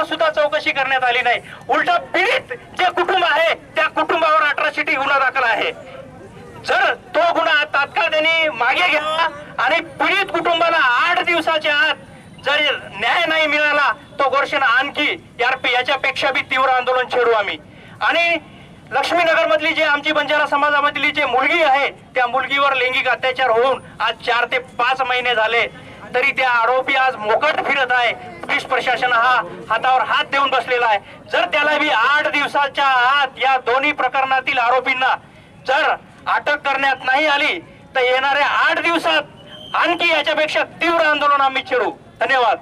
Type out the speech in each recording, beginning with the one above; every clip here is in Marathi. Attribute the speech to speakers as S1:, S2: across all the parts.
S1: आतापर्यंत सुद्धा चौकशी करण्यात आली नाही. उलटा पीडित जे कुटुंब आहे त्या कुटुंबावर अट्रॉसिटी गुन्हा दाखल आहे. जर तो गुन्हा तात्काळ त्यांनी मागे घ्यावा आणि पीडित कुटुंबाला आठ दिवसाच्या आत जर न्याय नाही मिळाला तो गोरशेना आणखी यार याच्यापेक्षा बी तीव्र आंदोलन छेडू आम्ही. आणि लक्ष्मीनगर मधली जे आमची बंजारा समाजामधली जे मुलगी आहे त्या मुलगीवर लैंगिक अत्याचार होऊन आज चार ते पाच महिने झाले. तरी त्या आरोपी आज मोकट फिरत आहे. पोलीस प्रशासन हा हातावर हात देऊन बसलेला आहे. जर त्याला बी आठ दिवसाच्या आत या दोन्ही प्रकरणातील आरोपींना जर अटक करण्यात नाही आली तर येणाऱ्या आठ दिवसात आणखी याच्यापेक्षा तीव्र आंदोलन आम्ही छेडू. धन्यवाद.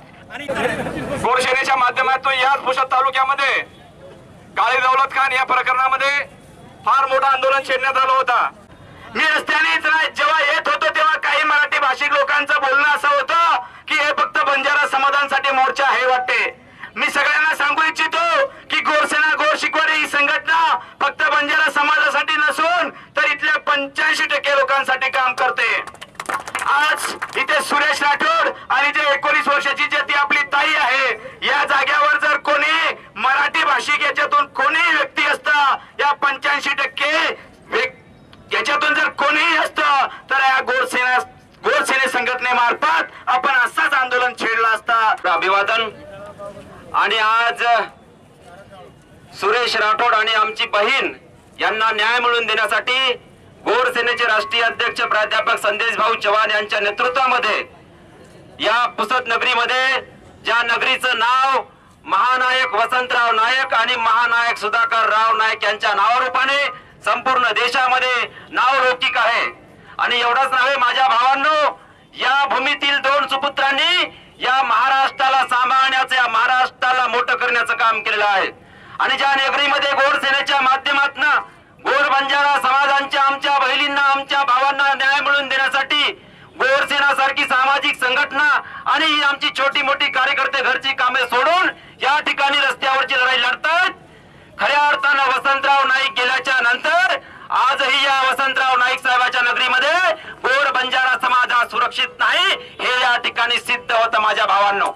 S2: गोरशेनेच्या माध्यमातून याच पुसद तालुक्यामध्ये काळे दौलत खान या प्रकरणामध्ये फार मोठं आंदोलन छेडण्यात आलं होता. मी रस्त्यानेच नाही जेव्हा येत होतो तेव्हा काही मराठी भाषिक लोकांचं बोलणं असं होतं वाटते. मी सगळ्यांना सांगू इच्छितो की गोरसेना गोर शिकवारी ही संघटना फक्त बंजारा समाजासाठी नसून तर इथल्या पंच्याऐंशी टक्के लोकांसाठी काम करते. आज इथे सुरेश राठोड आणि जे एकोणीस वर्षाची जे ती आपली ताई आहे या जाग्यावर जर कोणी मराठी भाषिक याच्यातून कोणीही व्यक्ती असता या पंच्याऐंशी टक्के याच्यातून जर कोणीही असतं तर या गोरसेना गोरसेने संघटनेमार्फत आपण असाच आंदोलन छेडला असता. अभिवादन. आणि आज सुरेश राठोड आणि आमची बहीण यांना न्याय मिळवून देण्यासाठी गोर सेनेचे राष्ट्रीय अध्यक्ष प्राध्यापक संदेश भाऊ चव्हाण यांच्या नेतृत्वामध्ये या पुसत नगरीमध्ये ज्या नगरीचं नाव महानायक वसंतराव नायक आणि महानायक सुधाकर राव नायक यांच्या नावारूपाने संपूर्ण देशामध्ये नाव लौकिक आहे. आणि एवढाच नव्हे माझ्या भावांनो या भूमीतील दोन सुपुत्रांनी या महाराष्ट्राला सांभाळण्याचं या महाराष्ट्राला मोठं करण्याचं काम केलेलं आहे. आणि ज्या नगरीमध्ये गोर सेनेच्या माध्यमातून गोर बंजारा समाजांच्या आमच्या बहिणींना आमच्या भावांना न्याय मिळवून देण्यासाठी गोरसेना सारखी सामाजिक संघटना आणि ही आमची छोटी मोठी कार्यकर्ते घरची कामे सोडून या ठिकाणी रस्त्यावरची लढाई लढतात खऱ्या अर्थानं वसंतराव नाईक गेल्याच्यानंतर आजही या वसंतराव नाईक साहेबाच्या नगरीमध्ये गोर बंजारा समाज हा सुरक्षित नाही हे या ठिकाणी सिद्ध होतं माझ्या भावांनो.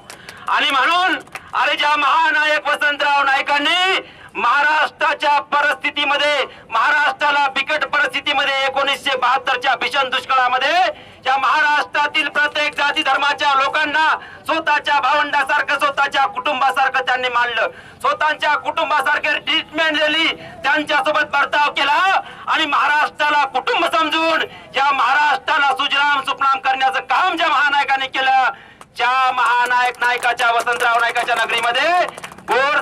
S2: आणि म्हणून अरे ज्या महानायक वसंतराव नायकांनी महाराष्ट्राच्या परिस्थितीमध्ये महाराष्ट्राला बिकट परिस्थितीमध्ये एकोणीसशे बहात्तरच्या भीषण दुष्काळामध्ये या महाराष्ट्रातील प्रत्येक जाती धर्माच्या लोकांना स्वतःच्या भावंडासारखं स्वतःच्या कुटुंबासारखं त्यांनी मानलं स्वतःच्या कुटुंबासारखे ट्रीटमेंट दिली त्यांच्यासोबत बर्ताव केला आणि महाराष्ट्राला कुटुंब समजून या महाराष्ट्राला सुजलाम सुफलाम करण्याचं काम ज्या महानायकांनी केलं ज्या महानायक नायकाच्या वसंतराव नायकाच्या नगरीमध्ये. गोर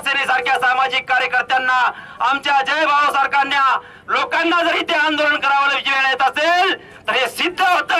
S2: सामाजिक कार्यकर्त्यांना आमच्या जयभाव सारख्यांना लोकांना जर इथे आंदोलन करावं वेळ येत असेल तर हे सिद्ध होत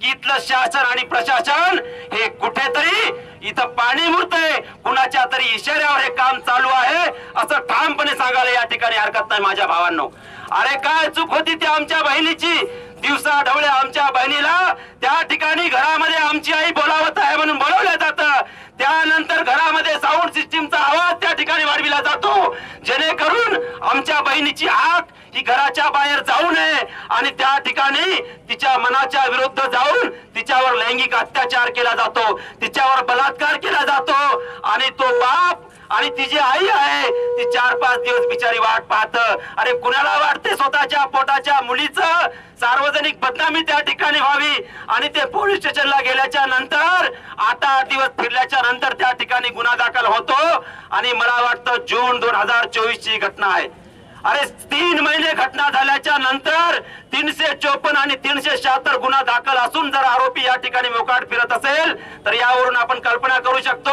S2: की इथलं शासन आणि प्रशासन हे कुठेतरी इथं पाणी मुरतंय. कुणाच्या तरी इशाऱ्यावर हे काम चालू आहे असं ठामपणे सांगायला या ठिकाणी हरकत नाही माझ्या भावांनो. अरे काय चूक होती ती आमच्या बहिणीची? दिवसा ढवळ्या आमच्या बहिणीला त्या ठिकाणी घरामध्ये आमची आई बोलावत आहे म्हणून बोलवलं जातं त्यानंतर घरामध्ये साऊंड सिस्टीमचा आवाज त्या ठिकाणी वाढविला जातो जेणेकरून आमच्या बहिणीची हाक ही घराच्या बाहेर जाऊ नये आणि त्या ठिकाणी तिच्या मनाच्या विरुद्ध जाऊन तिच्यावर लैंगिक अत्याचार केला जातो तिच्यावर बलात्कार केला जातो आणि तो बाप आणि तिची आई आहे ती चार पाच दिवस बिचारी वाट पाहत. अरे कुणाला वाटते स्वतःच्या पोटाच्या मुलीचं? सार्वजनिक बदनामी त्या ठिकाणी व्हावी आणि ते पोलीस स्टेशनला गेल्याच्यानंतर आठ आठ दिवस फिरल्याच्या नंतर त्या ठिकाणी गुन्हा दाखल होतो. आणि मला वाटतं जून दोन हजार चोवीस ची घटना आहे. अरे तीन महिने घटना झाल्याच्यानंतर तीनशे चोपन्न आणि तीनशे शहात्तर गुन्हा दाखल असून जर आरोपी या ठिकाणी मोकाट फिरत असेल तर यावरून आपण कल्पना करू शकतो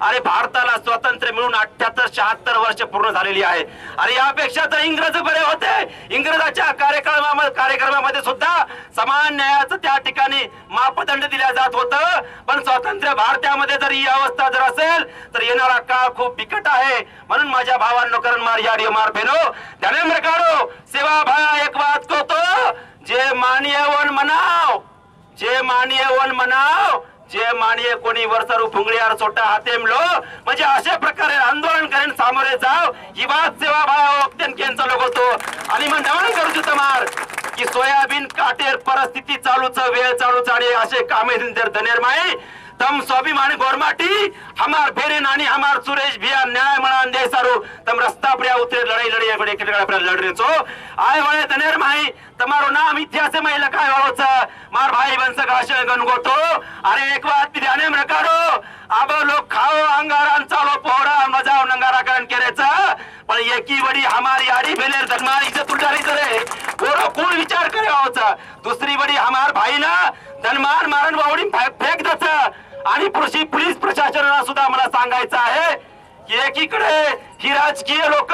S2: अरे भारताला स्वातंत्र्य मिळून अठ्याहत्तर शहात्तर वर्ष पूर्ण झालेली आहे. आणि यापेक्षा तर इंग्रज बरे होते. इंग्रजाच्या कार्यक्रमामध्ये कार्यक्रमामध्ये सुद्धा समान न्यायाचं त्या ठिकाणी मापदंड दिल्या जात होतं. पण स्वातंत्र्य भारतामध्ये जर ही अवस्था जर असेल तर येणारा काळ खूप बिकट आहे. म्हणून माझ्या भावांनो करण मार याडी मार फेनो ध्यानेंद्र काढो सेवा भाया एक बात को तो जे मानिय वन मनाव जे मानिय वन मनाव जे मानिय कोणी वरसरू फुंगळीवर सोटा हातेम लो म्हणजे अशा प्रकारे आंदोलन करेन सामोरे जाव. ही बात सेवा भाया केंचा लोक होतो. आणि मग नमन करू तुम्हार सोयाबीन काटेर परिस्थिती चालूच वेळ चालूच आणि असे कामे जर धनेर माई. तम स्वाभिमान गोरमाटी हमार भेरेन आणि हमार सुरेश भिया न्याय मनान दे सारो। तम रस्ता पर उतरे लड़ाई लड़ी एकड़ एकड़ पर लड़ रहे छो आए तनेर माई तुम्हारो नाम इतिहास में लिखा है मार भाई वंश का आशय अरे एक बात ध्यान में रखारो अब लोग खाओ अंगारान चालो पोड़ा मजाओ नंगारा करन केरेच पण एकी वडी हमारी आड़ी फेलेर धनमारी से तुटारी करे। गोरो कोण विचार करे आवछ दुसरी वडी हमार भाई ना धनमार मारन बावडी फेंक दचा आणि कृषी पोलीस प्रशासनाला सुद्धा मला सांगायचं आहे एकीकडे ही राजकीय लोक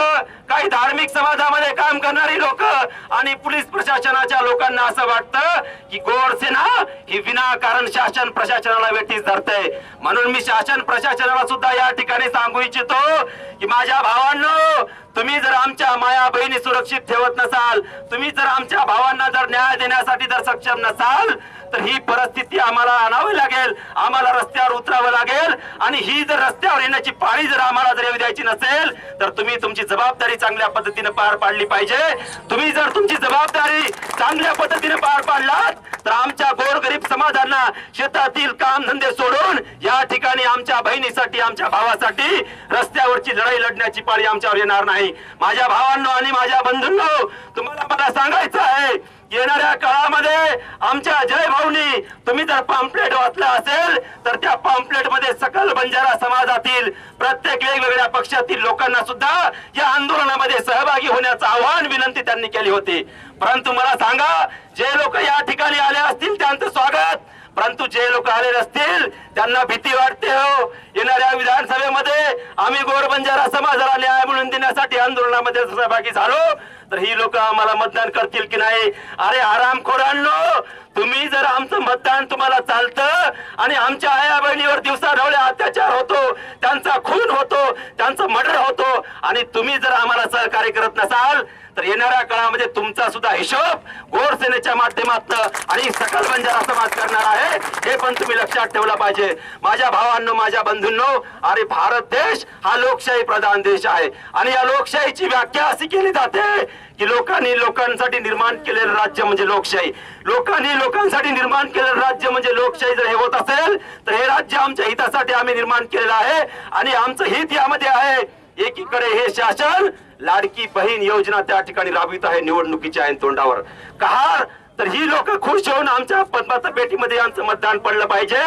S2: काही धार्मिक समाजामध्ये काम करणारी लोक आणि पोलीस प्रशासनाच्या लोकांना असं वाटतं की गोडसेना ही विनाकारण शासन प्रशासनाला वेठीस धरते. म्हणून मी शासन प्रशासनाला सुद्धा या ठिकाणी सांगू इच्छितो की माझ्या भावांनो तुम्ही जर आमच्या माया बहिणी सुरक्षित ठेवत नसाल तुम्ही जर आमच्या भावांना जर न्याय देण्यासाठी जर सक्षम नसाल तर ही परिस्थिती आम्हाला आणावी लागेल. आम्हाला रस्त्यावर उतरावं लागेल आणि ही जर रस्त्यावर येण्याची पाळी जर आम्हाला जर येऊ द्यायची नसेल तर तुम्ही तुमची जबाबदारी चांगल्या पद्धतीने पार पाडली पाहिजे. तुम्ही जर तुमची जबाबदारी चांगल्या पद्धतीने पार पाडलात तर आमच्या गोरगरीब समाजांना शेतातील काम धंदे सोडून या ठिकाणी आमच्या बहिणीसाठी आमच्या भावासाठी रस्त्यावरची लढाई लढण्याची पाळी आमच्यावर येणार नाही. माझ्या भावांनो आणि माझ्या बंधूंनो तुम्हाला मला सांगायचं आहे येणाऱ्या काळामध्ये आमच्या अजय भाऊनी तुम्ही जर पॉम्पलेट वाचला असेल तर त्या पॉम्पलेटमध्ये सकल बंजारा समाजातील प्रत्येक वेगवेगळ्या पक्षातील लोकांना सुद्धा या आंदोलनामध्ये सहभागी होण्याचं आवाहन विनंती त्यांनी केली होती. परंतु मला सांगा जे लोक या ठिकाणी आले असतील त्यांचं स्वागत परंतु जे लोक आले नसतील त्यांना भीती वाटते हो. येणाऱ्या विधानसभेमध्ये आम्ही गोरबंजारा समाजाला न्याय मिळवून देण्यासाठी आंदोलनामध्ये सहभागी झालो. तर ही लोक आम्हाला मतदान करतील की नाही? अरे आरामखोरांनो तुम्ही जर आमचं मतदान तुम्हाला चालतं आणि आमच्या आया बहिणीवर दिवसा अत्याचार होतो त्यांचा खून होतो त्यांचं मर्डर होतो आणि तुम्ही जर आम्हाला सहकार्य करत नसाल तर येणाऱ्या काळामध्ये तुमचा सुद्धा हिशोब गोडसेनेच्या माध्यमात माध्यमातून आणि सकल बंजारा समाज करणार आहे हे पण तुम्ही लक्षात ठेवलं पाहिजे. माझ्या भावांनो माझ्या बंधूंनो अरे भारत देश हा लोकशाही प्रधान देश आहे. आणि या लोकशाहीची व्याख्या अशी केली जाते की लोकांनी लोकांसाठी निर्माण केलेलं राज्य म्हणजे लोकशाही. लोकांनी लोकांसाठी निर्माण केलेलं राज्य म्हणजे लोकशाही जर हे होत असेल तर हे राज्य आमच्या हितासाठी आम्ही निर्माण केलेलं आहे. आणि आमचं हित यामध्ये आहे. एकीकडे हे शासन लाडकी बहीण योजना त्या ठिकाणी राबवित आहे निवडणुकीच्या ऐन तोंडावर. कहार तर ही लोक खुश होऊन आमच्या पद्माता पेटीमध्ये यांचं मतदान पडलं पाहिजे.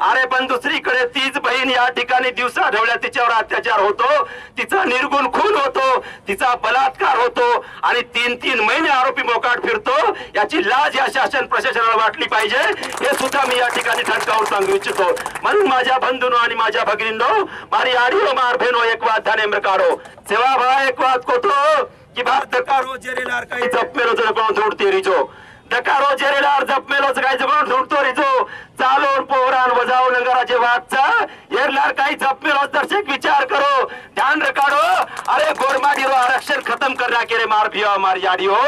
S2: अरे पण दुसरीकडे तीच बहीण या ठिकाणी दिवसा ढवळ्या तिच्यावर अत्याचार होतो. तिचा निर्गुण खून होतो तिचा बलात्कार होतो आणि तीन तीन महिने आरोपी मोकाट फिरतो. याची लाज या शासन प्रशासनाला वाटली पाहिजे. हे सुद्धा मी या ठिकाणी ठणकावून सांगू इच्छितो. म्हणून माझ्या बंधूनो आणि माझ्या भगिनींनो मारी आडिओ मार भेनो एक वाद ध्याने काढो. सेवा भा एक वाद कोतो की भारत करो जेरे लार काही जपमेलो जण कोण जोडते रिजो डकारो जेरेलार जपमेलो काय जगून ढुंकतो रिजो. चालो पोहरान वजाव नगराचे वादचा येरलार काही जपमेलो दर्शक विचार करो. ध्यान रखाडो अरे गोरमाडी रो आरक्षण खतम करना के रे मार भियो मार याडी हो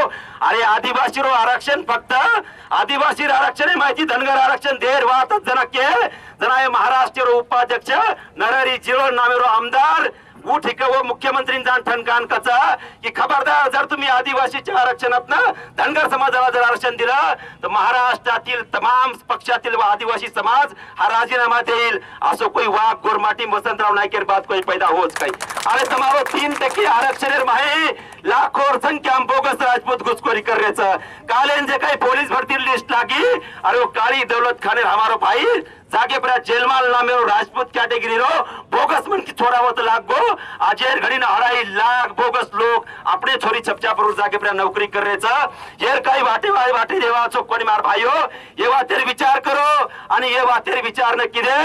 S2: अरे आदिवासी रो आरक्षण फक्त. आदिवासी आरक्षण माहिती? धनगर आरक्षण देर वाहतच जनके जना महाराष्ट्र रो उपाध्यक्ष नरहरी जिरो नामेरो आमदार. उठ व मुख्यमंत्रींचा ठणकान कचा. की खबरदार जर तुम्ही आदिवासीच्या आरक्षणात धनगर समाजाला जर आरक्षण दिलं तर महाराष्ट्रातील तमाम पक्षातील व आदिवासी समाज हा राजीनामा देईल. असो कोई वाघ गोरमाटी वसंतराव नायकेर बात कोई पैदा होच काही अरे तुम्हाला तीन टक्के आरक्षण माहे लाखोर संख्या बोगस राजपूत घुसखोरी करण्याचं. कालेन जे काही पोलीस भरती लिस्ट लागी अरे काळी दौलत खाने हमारो भाई जागे पर जेलमाल नामे राजपूत कैटेगरी रो बोगस मन की थोड़ा बहुत लाग. गो अजेर घड़ी ना हराई लाख बोगस लोग अपने छोरी छपचा पर जागे पर नौकरी कर रहे येर काही वाटे वाटे वाटे देवा चो कोणी मार भाईयो ये वातेर विचार करो आणि ये वातेर विचार न किदे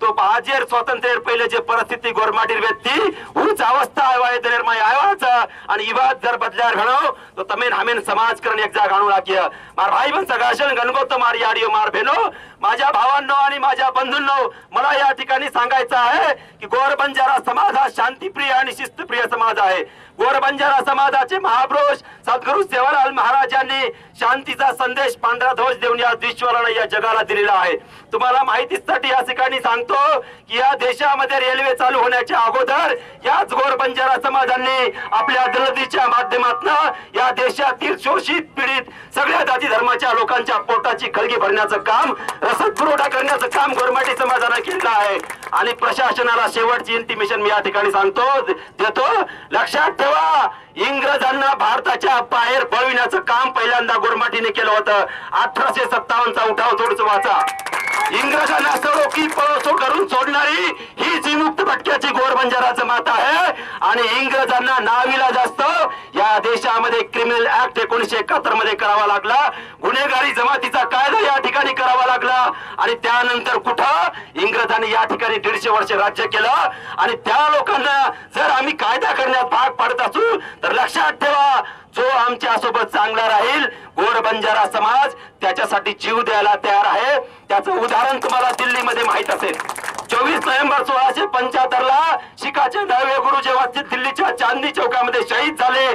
S2: तो बाजेर स्वतंत्र पहिले जे परिस्थिती गोरमाटीर व्यक्ती उच अवस्था आहे निर्माय आयोचा आणि इवाद जर बदल्यार घणो तो तमेन हमेन समाज करण एक जाग आणू लागिय. मार भाई बन सगाशन गणगोत मार याडियो मार भेनो. माझ्या भावांनो आणि माझ्या बंधूंनो मला या ठिकाणी सांगायचं आहे की गोर बंजारा समाज हा शांतीप्रिय आणि शिस्तप्रिय समाज आहे. गोर बंजारा समाजाचे महापुरुष सद्गुरु सेवालाल महाराजांनी शांतीचा संदेश पांढरा ध्वज देऊन या विश्वाला या जगाला दिलेला आहे. तुम्हाला माहितीसाठी या ठिकाणी सांगतो की या देशामध्ये रेल्वे चालू होण्याच्या अगोदर याच गोर बंजारा समाजांनी आपल्या दलदीच्या माध्यमातून या देशातील शोषित पीडित सगळ्या जाती धर्माच्या लोकांच्या पोटाची खळगी भरण्याचं काम रसद पुरवठा करण्याचं काम गोरमाटी समाजानं केलं आहे. आणि प्रशासनाला शेवटची इंटिमेशन मी या ठिकाणी सांगतो देतो. लक्षात ठेवा इंग्रजांना भारताच्या बाहेर पळविण्याचं काम पहिल्यांदा गुरमाटीने केलं होतं. अठराशे सत्तावन्नचा उठाव थोडस वाचा. इंग्रजांना सोडो की पळसो करून सोडणारी ही जी मुक्त भटक्याची गोर बंजाराचं माता आहे. आणि इंग्रजांना नावीला जास्त या देशामध्ये क्रिमिनल ऍक्ट एकोणीशे एकाहत्तरमध्ये करावा लागला. गुन्हेगारी जमातीचा कायदा या ठिकाणी करावा लागला. आणि त्यानंतर कुठं? इंग्रजांनी या ठिकाणी दीडशे वर्ष राज्य केलं. आणि त्या लोकांना जर आम्ही कायदा करण्यात भाग पाडत असू तर लक्षात ठेवा जो आमच्यासोबत चांगला राहील गोर बंजारा समाज त्याच्यासाठी जीव द्यायला तयार आहे. त्याचं उदाहरण तुम्हाला दिल्लीमध्ये माहीत असेल. चोवीस नोव्हेंबर सोळाशे पंच्याहत्तर ला शिखाचे दहावे गुरु जेव्हा ते दिल्लीच्या चांदणी चौकामध्ये शहीद झाले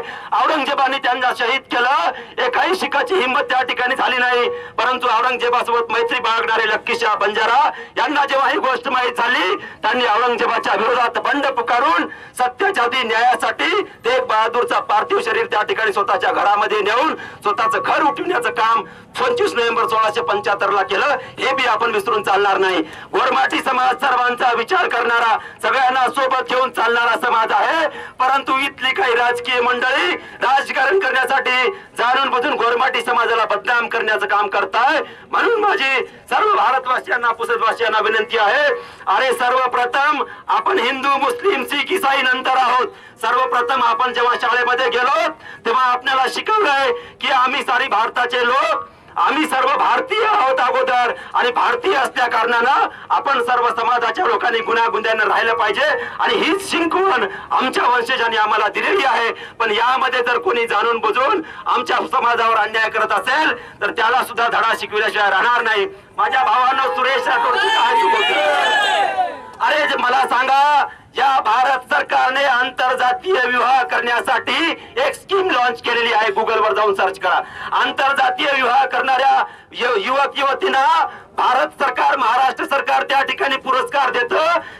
S2: औरंगजेबाने त्यांना शहीद केलं. एकाही शिखाची हिंमत त्या ठिकाणी झाली नाही. परंतु औरंगजेबासोबत मैत्री बाळगणारे लक्कीशा बंजारा यांना जेव्हा ही गोष्ट माहीत झाली त्यांनी औरंगजेबाच्या विरोधात बंड पुकारून सत्याच्या न्यायासाठी ते बहादूरचा पार्थिव शरीर त्या ठिकाणी स्वतःच्या घरामध्ये नेऊन स्वतःचं घर उठविण्याचं काम पंचवीस नोव्हेंबर सोळाशे पंच्याहत्तर ला केलं. हे बी आपण विसरून चालणार नाही. गोरमाटी समाज सर्वांचा विचार करणारा सगळ्यांना सोबत घेऊन चालणारा समाज आहे. परंतु इथली काही राजकीय मंडळी राजकारण करण्यासाठी जाणून बुजून गोरमाटी समाजाला बदनाम करण्याचं काम करताय. म्हणून माझी सर्व भारतवासियांना पुसतवासियांना विनंती आहे. अरे सर्वप्रथम आपण हिंदू मुस्लिम सिख इसाई नंतर आहोत. सर्वप्रथम आपण जेव्हा शाळेमध्ये गेलो तेव्हा आपल्याला शिकवलंय की आम्ही सारी भारताचे लोक आम्ही सर्व भारतीय आहोत अगोदर. आणि भारतीय असल्या कारणानं आपण सर्व समाजाच्या लोकांनी गुन्ह्यागुंद्यानं राहिलं पाहिजे. आणि हीच शिंकवण आमच्या वंशजांनी आम्हाला दिलेली आहे. पण यामध्ये जर कोणी जाणून बुजून आमच्या समाजावर अन्याय करत असेल तर त्याला सुद्धा धडा शिकविल्याशिवाय राहणार नाही. माझ्या भावानं सुरेश राठोडची कहाणी अरे मला सांगा या भारत सरकारने आंतरजातीय विवाह करण्यासाठी एक स्कीम लॉन्च केलेली आहे. गुगल वर जाऊन सर्च करा. आंतरजातीय विवाह करणाऱ्या युवक युवतींना भारत सरकार महाराष्ट्र सरकार त्या ठिकाणी पुरस्कार देत.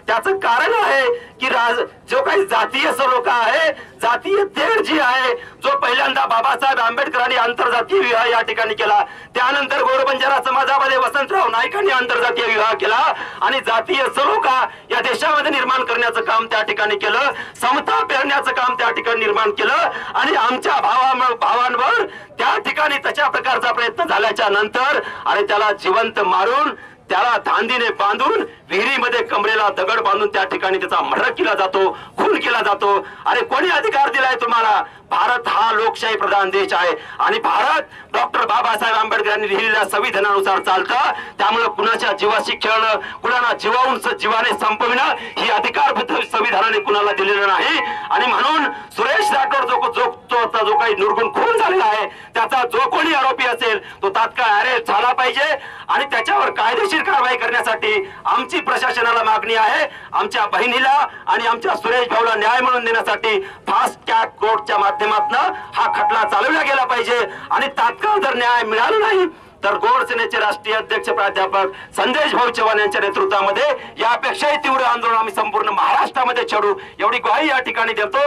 S2: त्याच कारण आहे की राज जो काही जातीय सलोखा आहे जातीय तेढ जी आहे जो पहिल्यांदा बाबासाहेब आंबेडकरांनी आंतरजातीय विवाह या ठिकाणी केला. त्यानंतर गोरबंजारा समाजामध्ये वसंतराव नाईकांनी आंतरजातीय विवाह केला आणि जातीय सलोखा या देशामध्ये निर्माण करण्याचं काम त्या ठिकाणी केलं. समता पेरण्याचं काम त्या ठिकाणी निर्माण केलं आणि आमच्या भावा भावांवर त्या ठिकाणी तशा प्रकारचा प्रयत्न झाल्याच्यानंतर आणि त्याला जिवंत मारून त्याला धांदीने बांधून विहिरीमध्ये कमरेला दगड बांधून त्या ठिकाणी त्याचा मर्डर केला जातो खून केला जातो. अरे कोणी अधिकार दिलाय तुम्हाला? भारत हा लोकशाही प्रधान देश आहे. आणि भारत डॉक्टर बाबासाहेब आंबेडकरांनी लिहिलेल्या संविधानानुसार चालतं. त्यामुळे कुणाच्या जीवाशी खेळणं कुणाला जीवाहून जीवाने संपविणं ही अधिकार संविधानाने कुणाला दिलेलं नाही. आणि म्हणून सुरेश राठोड जो जो जो जो काही निर्गुण खून झालेला आहे त्याचा जो कोणी आरोपी असेल तो तात्काळ अरेस्ट झाला पाहिजे. आणि त्याच्यावर कायदेशीर कारवाई करण्यासाठी आमची प्रशासनाला मागणी आहे आमच्या बहिणीला आणि आमच्या सुरेश भाऊला न्याय मिळवून देण्यासाठी फास्ट ट्रॅक कोर्टच्या माध्यमातून हा खटला चालवला गेला पाहिजे. आणि तात्काळ जर न्याय मिळाला नाही तर गोड सेनेचे राष्ट्रीय अध्यक्ष प्राध्यापक संदेश भाऊ चव्हाण यांच्या नेतृत्वामध्ये यापेक्षाही तीव्र आंदोलन आम्ही संपूर्ण महाराष्ट्रामध्ये छेडू. एवढी ग्वाही या ठिकाणी देतो.